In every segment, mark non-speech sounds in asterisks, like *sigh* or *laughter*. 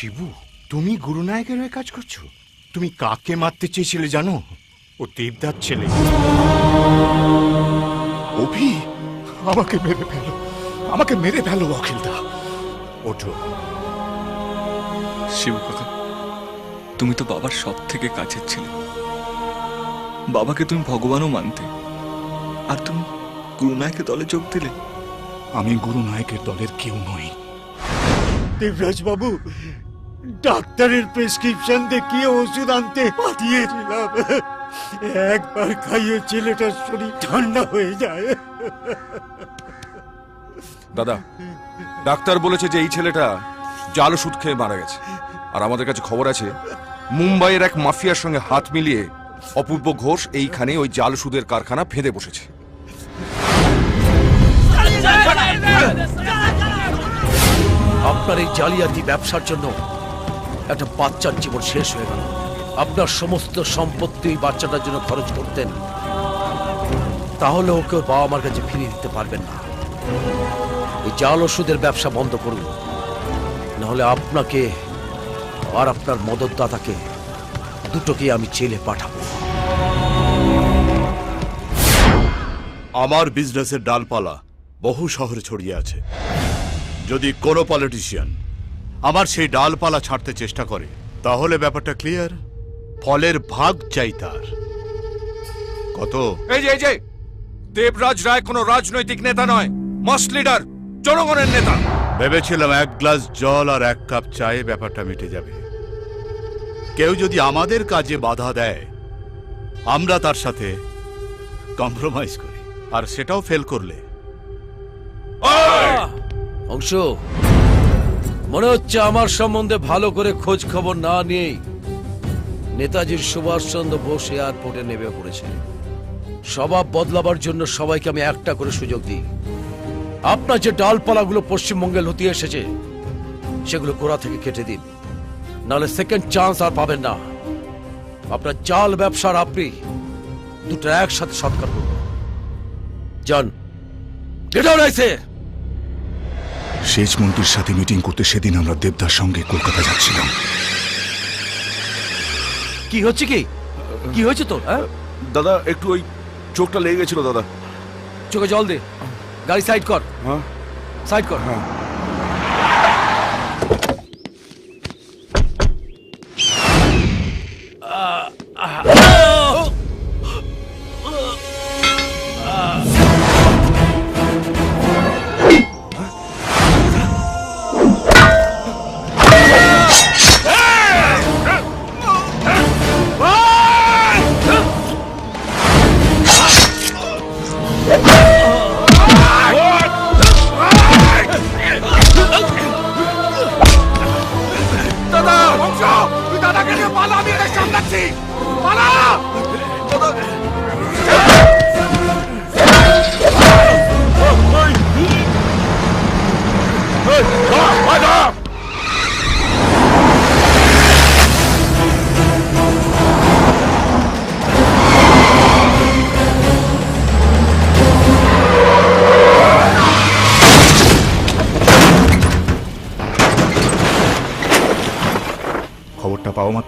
শিবু তুমি গুরুনায়কের হয়ে কাজ করছ? তুমি কাকে মারতে চেয়েছিলে জানো? ও দেবদার ছেলে। অভি আমাকে মেরে ফেলো। আমাকে মেরে ফেলো অখিলদা। ওঠো। শিব কাকা তুমি তো বাবার সব থেকে কাছের ছিলে। বাবাকে তুমি ভগবানও মানতে। আর তুমি গুরুনায়কের দলে যোগ দিলে? আমি গুরু নায়কের দলের কেউ নই। দেবরাজ বাবু ডাক্তারের প্রেসক্রিপশন দেখিয়ে ওষুধ আনতে পাঠিয়েছিলাম। একবার খাইয়ে ছেলেটার শরীর ঠান্ডা হয়ে যায়। দাদা ডাক্তার বলেছে যে এই ছেলেটা জাল ওষুধ খেয়ে মারা গেছে। আর আমাদের কাছে খবর আছে মুম্বাইয়ের এক মাফিয়ার সঙ্গে হাত মিলিয়ে অপূর্ব ঘোষ এইখানে ওই জাল ওষুধের কারখানা ফেঁদে বসেছে। আপনার এই জালিয়াতি ব্যবসার জন্য একটা বাচ্চার জীবন শেষ হয়ে গেল। আপনার সমস্ত সম্পত্তি ওই বাচ্চাটার জন্য খরচ করতেন। তাহলে ওকে বাবা মার কাছে ফিরিয়ে দিতে পারবেন না। এই জাল ওষুধের ব্যবসা বন্ধ করুন। নাহলে আপনাকে আর আপনার মদতদাতাকে দুটোকে আমি জেলে পাঠাবো। আমার বিজনেসের ডালপালা বহু শহরে ছড়িয়ে আছে। যদি কোনো পলিটিশিয়ান আমার সেই ডালপালা ছাড়তে চেষ্টা করে। তাহলে ব্যাপারটা ক্লিয়ার ফলের ভাগ চাই তার। কত? এই যে এই যে! দেবরাজ রায় কোনো রাজনৈতিক নেতা নয় মাস লিডার জনগণের নেতা। ভেবেছিলাম এক গ্লাস জল আর এক কাপ চায়ে ব্যাপারটা মিটে যাবে। কেউ যদি আমাদের কাজে বাধা দেয় আমরা তার সাথে কম্প্রোমাইজ করি। আর সেটাও ফেল করলে। অংশ! মনে হচ্ছে আমার সম্বন্ধে ভালো করে খোঁজ খবর না নিয়েই নেতাজির সুভাষচন্দ্র বোস এয়ারপোর্টে নেমে পড়েছে। স্বভাব বদলাবার জন্য সবাইকে আমি একটা করে সুযোগ দিই। আপনার যে ডালপালাগুলো পশ্চিমবঙ্গে লতিয়ে এসেছে, সেগুলো গোড়া থেকে কেটে দিন। নাহলে সেকেন্ড চান্স আর পাবেন না। আপনার চাল ব্যবসার আপনি দুটো একসাথে সৎকার করুন। যান গেট সেচ মন্ত্রীর সাথে মিটিং করতে সেদিন আমরা দেবদার সঙ্গে কলকাতা যাচ্ছিলাম। কি হচ্ছে কি? কি হয়েছে তোর হ্যাঁ? দাদা একটু ওই চোখটা লেগে গেছিল দাদা। চোখে জল দে। গাড়ি সাইড কর। হ্যাঁ। সাইড কর। খবরটা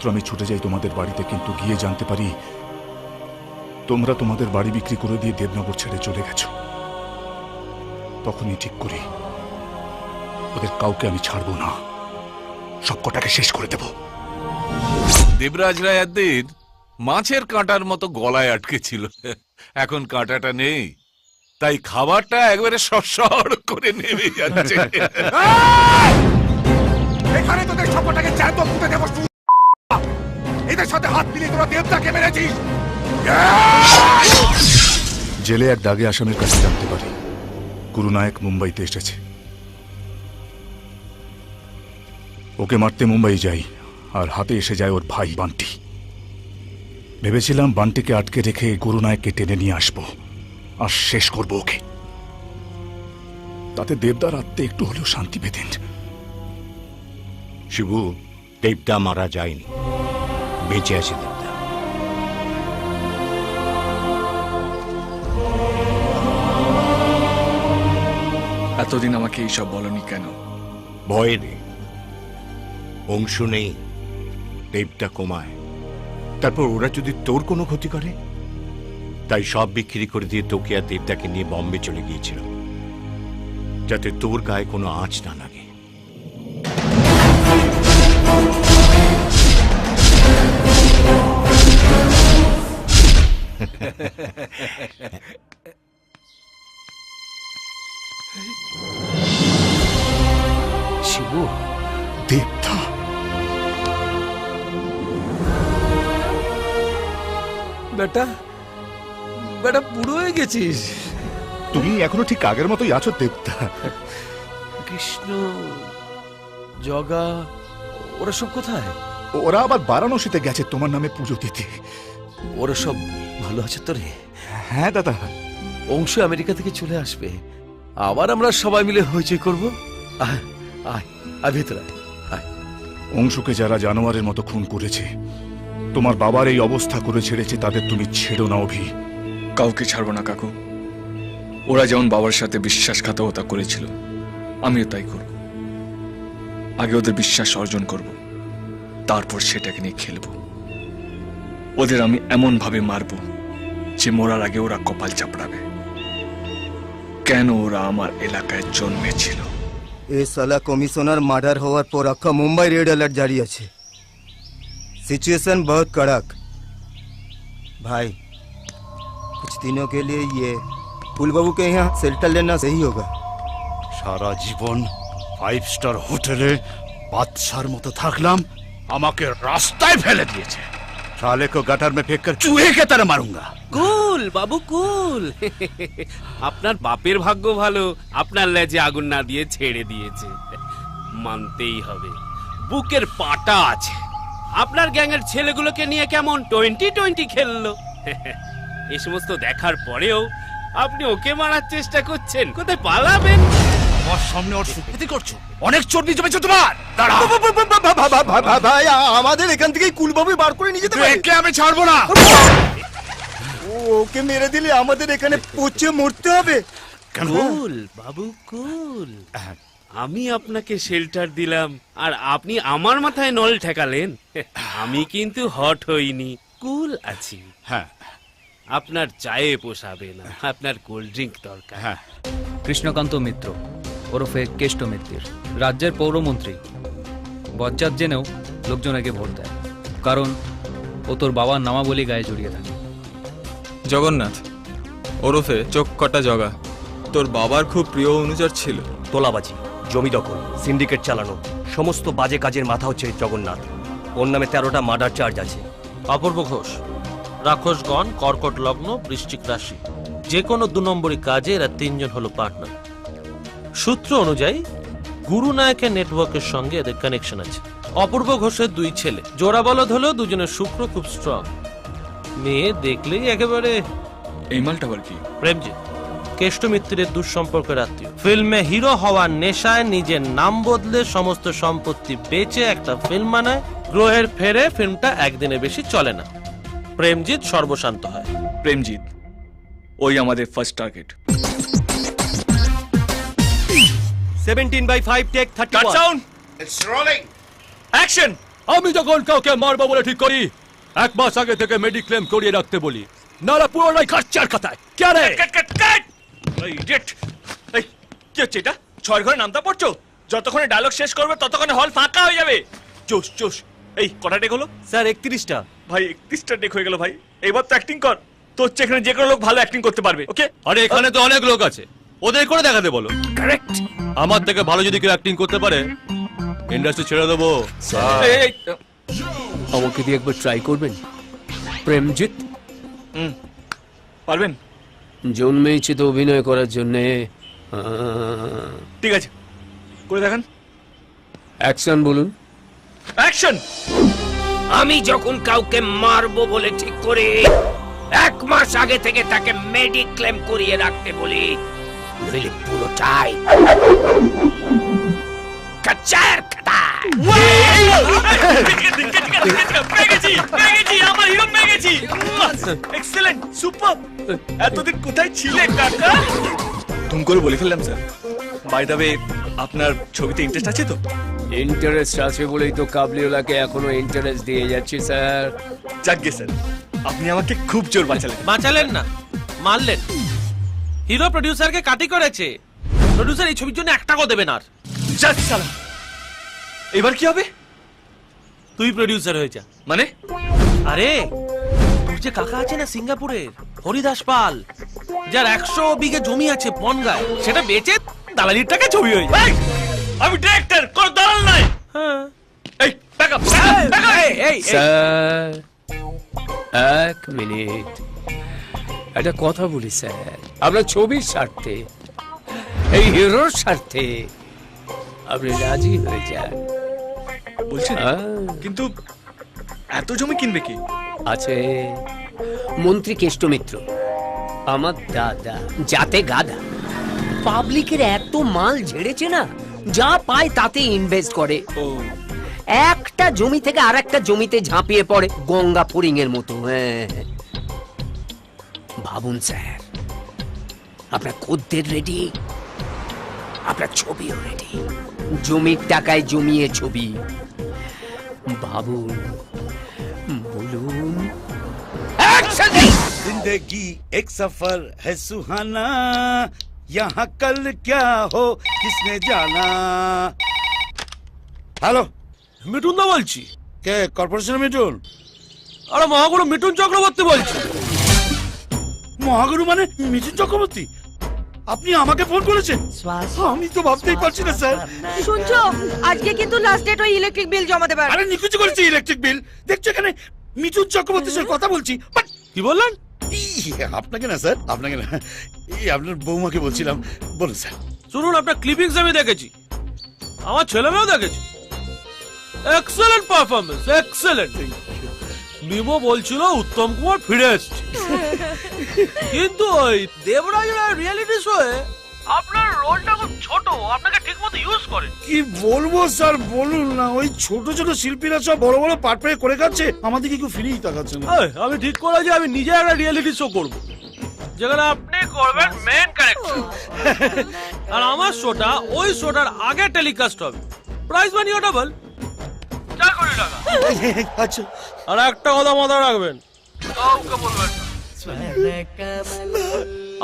মাত্র আমি ছুটে যাই তোমাদের বাড়িতে কিন্তু গিয়ে জানতে পারি তোমরা তোমাদের বাড়ি বিক্রি করে দিয়ে দেবনগর ছেড়ে চলে গেছো। তখনই ঠিক করি ওদের কাউকে আমি ছাড়বো না। সব কটাকে শেষ করে দেব। দেবরাজ রায় একদিন মাছের কাঁটার মতো গলায় আটকে ছিল। এখন কাঁটাটা নেই তাই খাবারটা একবারে সর করে নেমে যাচ্ছে। *laughs* এখানে তোদের সবটাকে জ্যান্ত পুঁতে দেবো। এদের সাথে হাত মিলিয়ে তোরা দেবদাকে মেরেছিস। জেলে এক দাগে আসামের কাছে জানতে পারি গুরুনায়ক মুম্বাইতে এসেছে। ওকে মারতে মুম্বাই যাই আর হাতে এসে যায় ওর ভাই বান্টি। ভেবেছিলাম বান্টিকে আটকে রেখে গুরুনায়ককে টেনে নিয়ে আসব আর শেষ করব ওকে। তাতে দেবদার আত্মে একটু হলেও শান্তি পেতেন। শিবু দেবদা মারা যায়নি। বেঁচে আছে দেবদা এতদিন আমাকে এইসব বলনি কেন? ভয়ে নেই। অংশ নেই। দেবটা কমায়। তারপর ওরা যদি তোর কোনো ক্ষতি করে? তাই সব বিক্রি করে দিয়ে তোকে আর দেবদাকে নিয়ে বম্বে চলে গিয়েছিল। যাতে তোর গায়ে কোনো আঁচ না লাগে। শিবু দেবতা বেটা বেটা বুড়ো হয়ে গেছিস। তুমি এখনও ঠিক আগের মতোই আছো দেবতা কৃষ্ণ জগা ওরা সব কোথায়? ওরা আবার বারাণসীতে গেছে তোমার নামে পুজো দিতে। ওরা সব ভালো আছে তো রে? হ্যাঁ দাদা। অংশ আমেরিকা থেকে চলে আসবে। আবার আমরা সবাই মিলে হইচই করব? আয় আয় আয় ভেতরে আয়, আয়। যারা জানোয়ারের মতো খুন করেছে তোমার বাবার এই অবস্থা করে ছেড়েছে তাদের তুমি ছেড়ো না অভি। কাউকে ছাড়বো না কাকু। ওরা যেমন বাবার সাথে বিশ্বাসঘাতকতা করেছিল আমিও তাই করব। আগে ওদের বিশ্বাস অর্জন করব তারপর সেটাকে নিয়ে খেলব। ওদের আমি এমন ভাবে মারবো যে মরার আগে ওরা কপাল চাপড়াবে কেন ওরা আমার এলাকায় জন্মেছিল এ সালা কমিশনার মার্ডার হওয়ার পর আখা মুম্বাই রেড अलर्ट जारी আছে सिचुएशन बहुत कड़क भाई कुछ दिनों के लिए ये फूल बाबू के यहाँ शेल्टर लेना सही होगा সারা জীবন ফাইভ স্টার হোটেলে বাদশার মতো থাকলাম আমাকে রাস্তায় ফেলে দিয়েছে সালে কো গাটার মে ফেক কর চুহে কে তারা মারুঙ্গা কুল বাবু কুল আপনার বাপের ভাগ্য ভালো আপনার লেজে আগুন না দিয়ে ছেড়ে দিয়েছে মানতেই হবে বুকের পাটা আছে আপনার গ্যাংয়ের ছেলেগুলোকে নিয়ে কেমন টোয়েন্টি টোয়েন্টি খেললো এ সমস্ত দেখার পরেও আপনি ওকে মারার চেষ্টা করছেন কোথায় পালাবেন আমার সামনে ওর সুপ্রীতি করছ? অনেক চর্বি জমেছে তোমার! দাঁড়া! ভাই আমাদের এখান থেকে কুলবাবু বার করে নিয়ে যেতে একে আমি ছাড়বো না! ওকে মেরে দিলে আমাদের এখানে পচে মরতে হবে। কুল বাবু কুল। আমি আপনাকে শেল্টার দিলাম আর আপনি আমার মাথায় নল ঠেকালেন। আমি কিন্তু হট হইনি। কুল আছি। হ্যাঁ। আপনার চায়ে পোষাবে না আপনার কোল্ড ড্রিঙ্ক দরকার। হ্যাঁ। কৃষ্ণকান্ত মিত্র ওরফে কেষ্ট মিত্তির। রাজ্যের পৌরমন্ত্রী। বজ্জাত জেনেও লোকজন আগে ভোট দেয়। কারণ ও তোর বাবার নামাবলী গায়ে জড়িয়ে থাকে। জগন্নাথ ওরফে চোখ কটা জগা। তোর বাবার খুব প্রিয় অনুচর ছিল। তোলাবাজি জমি দখল সিন্ডিকেট চালানো সমস্ত বাজে কাজের মাথা হচ্ছে জগন্নাথ। ওর নামে তেরোটা মার্ডার চার্জ আছে। অপূর্ব ঘোষ রাক্ষসগণ কর্কট লগ্ন বৃশ্চিক রাশি। যে কোনো দু নম্বরই কাজে এরা তিনজন হলো পার্টনার। সূত্র অনুযায়ী গুরু নায়কের নেটওয়ার্কের সঙ্গে এদের কানেকশন আছে। অপূর্ব ঘোষের দুই ছেলে জোড়া বলদ হলেও দুজনের শুক্র খুব স্ট্রং মেয়ে দেখলেই একেবারে এই মালটা আবার কি? প্রেমজিৎ। কেষ্ট মিত্রের দুঃসম্পর্কের আত্মীয়। ফিল্মে হিরো হওয়ার নেশায় নিজের নাম বদলে সমস্ত সম্পত্তি বেচে একটা ফিল্ম বানায়। গ্রহের ফেরে ফিল্মটা একদিনে বেশি চলে না। প্রেমজিৎ সর্বশান্ত হয়। প্রেমজিৎ ওই আমাদের first target seventeen by five take thirty cut sound action আমি যখন কাউকে মারবো বলে ঠিক করি এক মাস আগে থেকে মেডিক্লেম করিয়ে রাখতে বলি। নালা পুরোটাই খরচার কথায় কে রে? কাট কাট কাট এই ইডিয়েট এই কি হচ্ছে এটা? ছয় ঘরে নামতা পড়ছো? যতক্ষণে ডায়লগ শেষ করবে ততক্ষণে হল ফাঁকা হয়ে যাবে। চুস চুস এই কটা ডেক হলো? স্যার একত্রিশটা। ভাই একত্রিশটা ডেক হয়ে গেল ভাই। এবার তো অ্যাক্টিং কর। তোর চেয়ে এখানে যে কোনো লোক ভালো অ্যাক্টিং করতে পারবে ওকে আরে এখানে তো অনেক লোক আছে। ওদের করে দেখাতে বলো। কারেক্ট আমার থেকে ভালো যদি কেউ অ্যাক্টিং করতে পারে ইন্ডাস্ট্রি ছেড়ে দেবো। আমাকে দিয়ে একবার ট্রাই করবেন? প্রেমজিৎ? পারবেন? জন্মেছি তো অভিনয় করার জন্যে। ঠিক আছে। করে দেখান। অ্যাকশন বলুন। অ্যাকশন আমি যখন কাউকে মারবো বলে ঠিক করি এক মাস আগে থেকে তাকে মেডিক্লেম করিয়ে রাখতে বলি। নইলে পুরোটাই কাচার খাতায় পেয়ে গেছি পেয়ে গেছি আমার হিরো পেয়ে গেছি এক্সেলেন্ট সুপার এতদিন কোথায় ছিলে কাকা? তুম করে বলে ফেললাম স্যার বাই দ্য ওয়ে আপনার ছবিতে ইন্টারেস্ট আছে তো? ইন্টারেস্ট আছে বলেই তো কাবলিওলাকে এখনও ইন্টারেস্ট দিয়ে যাচ্ছি স্যার যাকে স্যার আপনি আমাকে খুব জোর বাঁচালেন। বাঁচালেন না মারলেন। হিরো প্রডিউসারকে কাটি করেছে। প্রডিউসার এই ছবির জন্য এক টাকাও দেবে না আর। যাক শালা। এবার কি হবে? তুই প্রডিউসার হয়ে যা। মানে? আরে তোর যে কাকা আছে না সিঙ্গাপুরের হরিদাস পাল যার একশো বিঘে জমি আছে বনগায় সেটা বেচে দালালির টাকা ছবি হয়ে যায়। আমি ডিরেক্টর কোন দালাল নাই। হ্যাঁ। এই ব্যাক আপ স্যার এক মিনিট। একটা কথা বলি স্যার। আপনার ছবির স্বার্থে এই হিরোর স্বার্থে আপনি রাজি হয়ে যান। বলছেন হ্যাঁ। কিন্তু এত জমি কিনবে কি? আছে মন্ত্রী কেষ্টমিত্র আমার দাদা যাতে গাদা। পাবলিকের এত মাল ঝেড়েছে না যা পায় তাতে ইনভেস্ট করে। একটা জমি থেকে আর একটা জমিতে ঝাঁপিয়ে পড়ে গঙ্গা ফরিং এর মতো হ্যাঁ। ভাবুন স্যার আপনার খদ্দের রেডি আপনার ছবিও রেডি জমির টাকায় জমিয়ে ছবি ভাবুন বলুন जिंदगी एक सफर है सुहाना यहाँ कल क्या हो किसने जाना হ্যালো মিঠুন দা বলছি কে কর্পোরেশনের মিটুন আরে মহাগুরু মিঠুন চক্রবর্তী বলছি মহাগুরু মানে মিঠুন চক্রবর্তী আপনি আমাকে ফোন করেছেন? আমি তো ভাবতেই পারছি না স্যার। শুনছো? আজকে কিন্তু লাস্ট ডেট ওই ইলেকট্রিক বিল জমা দেবার। আরে নিকুচি করেছি ইলেকট্রিক বিল দেখছ এখানে মিঠুন চক্রবর্তীর সাথে কথা বলছি। বাট কি বললেন? আপনাকে না স্যার আপনাকে না এই আপনার বৌমাকে বলছিলাম। বলুন স্যার। শুনুন আপনার ক্লিপিংস আমি দেখেছি। আমার ছেলে মেয়েও দেখেছি। এক্সেলেন্ট পারফরমেন্স এক্সেলেন্ট মিমো বলছিল উত্তম কুমার ফিরে এসছে। কিন্তু ওই দেবরাজ রায় রিয়েলিটি শোয়ে আপনার রোলটা খুব ছোট আপনাকে ঠিকমতো ইউজ করে। কি বলব স্যার বলুন না ওই ছোট ছোট শিল্পীরা সব বড় বড় পাট পেয়ে করে খাচ্ছে আমাদেরকে কেউ ফিরেই তাকাচ্ছে না। এই, আমি ঠিক করেছি আমি নিজে একটা রিয়েলিটি শো করব। যেখানে আপনি করবেন মেন ক্যারেক্টার আর আমার শোটা ওই শোটার আগে টেলিকাস্ট হবে। প্রাইস মানিও ডাবল টাকা আচ্ছা আর একটা কথা মাথায় রাখবেন কাউকে বলবেন না।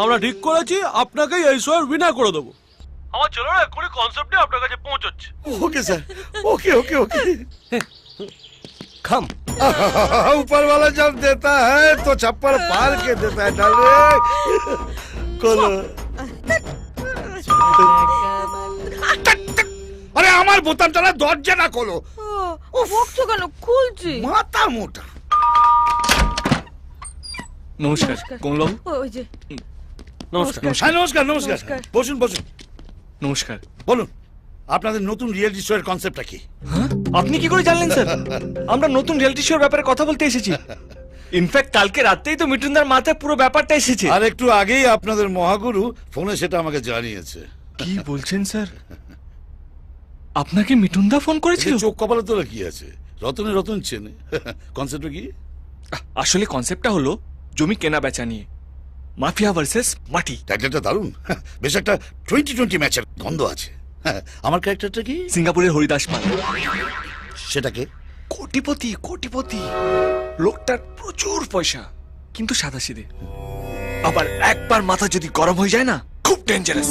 আমরা ঠিক করেছি আপনাকেই এই শোয়ের উইনার করে দেবো আমার ছেলেরা এক্ষুনি কনসেপ্টে আপনার কাছে পৌঁছচ্ছে okay sir okay okay okay খাম ऊपर वाला जब देता है तो छप्पर पार के देता है डाले खोलो আরে আমার বোতামটা না দরজাটা খোলো। ও বকছো কেন? খুলছি। মাথা মোটা। নমস্কার কমলবাবু। ওই যে। নমস্কার হ্যাঁ নমস্কার নমস্কার। নমস্কার। বসুন বসুন। নমস্কার। বলুন আপনাদের নতুন রিয়েলিটি শো এর কনসেপ্টটা কি? আপনি কি করে জানলেন স্যার? আমরা নতুন রিয়েলিটি শোর ব্যাপারে কথা বলতে এসেছি। ইনফ্যাক্ট কালকে রাতেই তো মিঠুনদার মাথায় পুরো ব্যাপারটা এসেছে। আর একটু আগেই আপনাদের মহাগুরু ফোনে সেটা আমাকে জানিয়েছে। কি বলছেন স্যার? আপনাকে মিঠুনদা ফোন করেছিল? চোখ কপালে তোলা কি আছে? রতনে রতন চেনে। কনসেপ্টটা কি? আসলে কনসেপ্টটা হলো জমি কেনা বেচা নিয়ে। মাফিয়া ভার্সেস মাটি। টাইটেলটা দারুণ। বেশ একটা টোয়েন্টি টোয়েন্টি ম্যাচের গন্ধ আছে। হ্যাঁ, আমার ক্যারেক্টারটা কি? সিঙ্গাপুরের হরিদাস পাল। সেটাকে কোটিপতি কোটিপতি। লোকটার প্রচুর পয়সা কিন্তু সাদা সিধে আবার একবার মাথা যদি গরম হয়ে যায় না খুব dangerous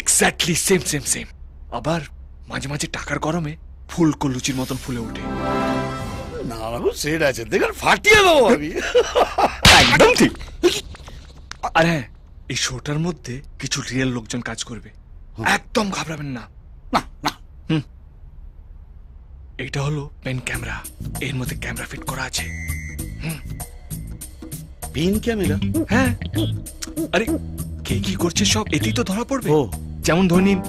exactly same same same আবার মাঝে মাঝে টাকার গরমে ফুলকো লুচির মতন ফুলে ওঠে। না বাবু সেট আছে। দেখুন ফাটিয়ে দেবো আমি। *laughs* একদম ঠিক। আর হ্যাঁ এই শোটার মধ্যে কিছু রিয়েল লোকজন কাজ করবে। একদম ঘাবড়াবেন না। না হুম। এটা হলো পেন ক্যামেরা এর মধ্যে ক্যামেরা ফিট করা আছে। Pin camera? হ্যাঁ। আরে কে কি করছে সব? এতেই তো ধরা পড়বে। যেমন ধরে নিন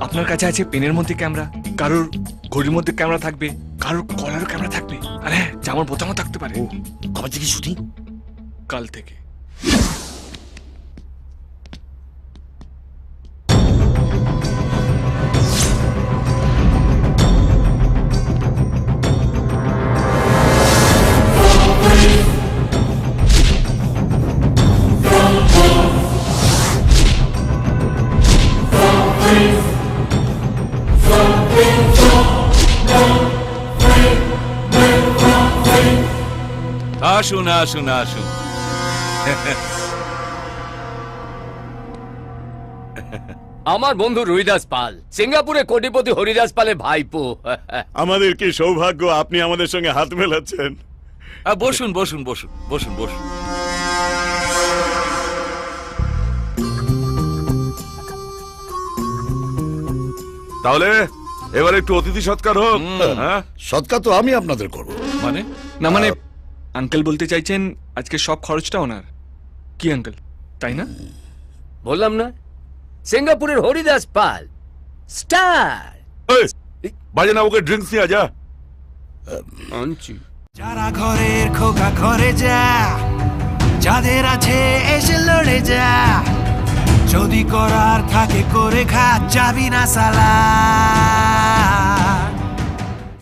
আপনার কাছে আছে পেনের মধ্যে ক্যামেরা কারোর ঘড়ির মধ্যে ক্যামেরা থাকবে কারোর কলারও ক্যামেরা থাকবে। আর হ্যাঁ জামার বোতামও থাকতে পারে। কবে থেকে শুটিং? কাল থেকে। আসুন আসুন আসুন। আমার বন্ধু রুইদাস পাল সিঙ্গাপুরে কোটিপতি হরিদাস পালের ভাইপো। আমাদের কি সৌভাগ্য আপনি আমাদের সঙ্গে হাত মেলাচ্ছেন? বসুন বসুন বসুন বসুন বসুন। তাহলে এবার একটু অতিথি সৎকার হোক। হ্যাঁ? সৎকার তো আমি আপনাদের করব। মানে? না মানে আঙ্কেল বলতে চাইছেন আজকে সব খরচটা ওনার। কি আঙ্কেল তাই না? বললাম না সিঙ্গাপুরের হরিদাস পাল স্টার। বাজে না ওকে ড্রিঙ্কস নিয়ে যা। আনছি। যারা ঘরের খোকা ঘরে যা যাদের আছে এসে লড়ে যা। যদি করার থাকে করে খা যাবি না সালা।